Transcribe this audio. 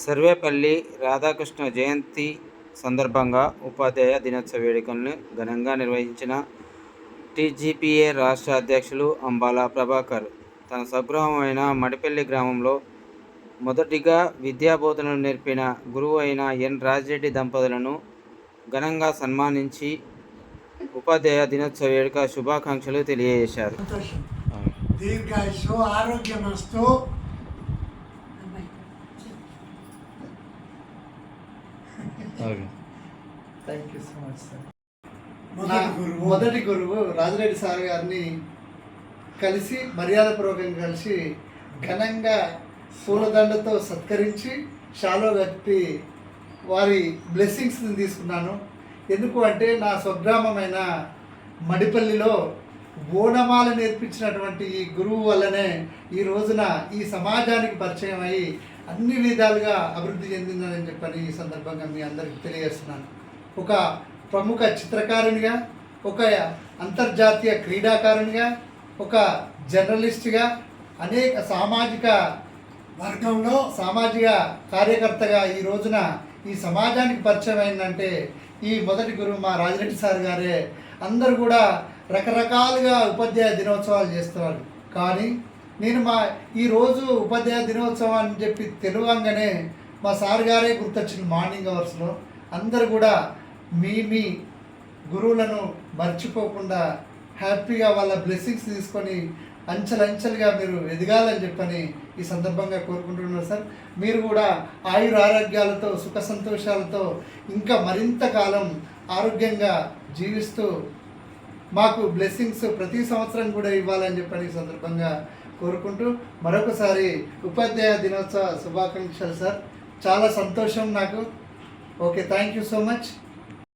సర్వేపల్లి రాధాకృష్ణ జయంతి సందర్భంగా ఉపాధ్యాయ దినోత్సవ వేడుకలను ఘనంగా నిర్వహించిన టీజీపీఏ రాష్ట్ర అధ్యక్షులు అంబాల ప్రభాకర్. తన స్వగృహమైన మడిపల్లి గ్రామంలో మొదటిగా విద్యాబోధనలు నేర్పిన గురువు అయిన ఎన్ రాజిరెడ్డి దంపతులను ఘనంగా సన్మానించి ఉపాధ్యాయ దినోత్సవ వేడుక శుభాకాంక్షలు తెలియజేశారు. Thank you so much sir మొదటి నా గురువు. మొదటి గురువు రాజిరెడ్డి సార్ గారిని కలిసి మర్యాదపూర్వకంగా కలిసి ఘనంగా పూలదండతో సత్కరించి షాలో కప్పి వారి బ్లెస్సింగ్స్ని తీసుకున్నాను. ఎందుకు అంటే నా స్వగ్రామమైన మడిపల్లిలో బోనమాల నేర్పించినటువంటి ఈ గురువు వల్లనే ఈ రోజున ఈ సమాజానికి పరిచయం అయ్యి అన్ని విధాలుగా అభివృద్ధి చెందిందని చెప్పని ఈ సందర్భంగా మీ అందరికీ తెలియజేస్తున్నాను. ఒక ప్రముఖ చిత్రకారునిగా ఒక అంతర్జాతీయ క్రీడాకారునిగా ఒక జర్నలిస్ట్గా అనేక సామాజిక వర్గంలో సామాజిక కార్యకర్తగా ఈ రోజున ఈ సమాజానికి పరిచయం అయిందంటే ఈ మొదటి గురువు మా రాజిరెడ్డి సార్ గారే. అందరూ కూడా రకరకాలుగా ఉపాధ్యాయ దినోత్సవాలు చేస్తున్నారు. కానీ నేను మా ఈరోజు ఉపాధ్యాయ దినోత్సవం అని చెప్పి తెలియంగానే మా సార్ గారే గుర్తొచ్చింది మార్నింగ్ అవర్స్లో. అందరు కూడా మీ మీ గురువులను మర్చిపోకుండా హ్యాపీగా వాళ్ళ బ్లెస్సింగ్స్ తీసుకొని అంచెలంచెలుగా మీరు ఎదగాలని చెప్పని ఈ సందర్భంగా కోరుకుంటున్నారు సార్. మీరు కూడా ఆయుర ఆరోగ్యాలతో సుఖ సంతోషాలతో ఇంకా మరింత కాలం ఆరోగ్యంగా జీవిస్తూ మాకు బ్లెస్సింగ్స్ ప్రతి సంవత్సరం కూడా ఇవ్వాలని చెప్పని ఈ సందర్భంగా కోరుకుంటూ మరొకసారి ఉపాధ్యాయ దినోత్సవ శుభాకాంక్షలు సార్. చాలా సంతోషం నాకు. Okay thank you so much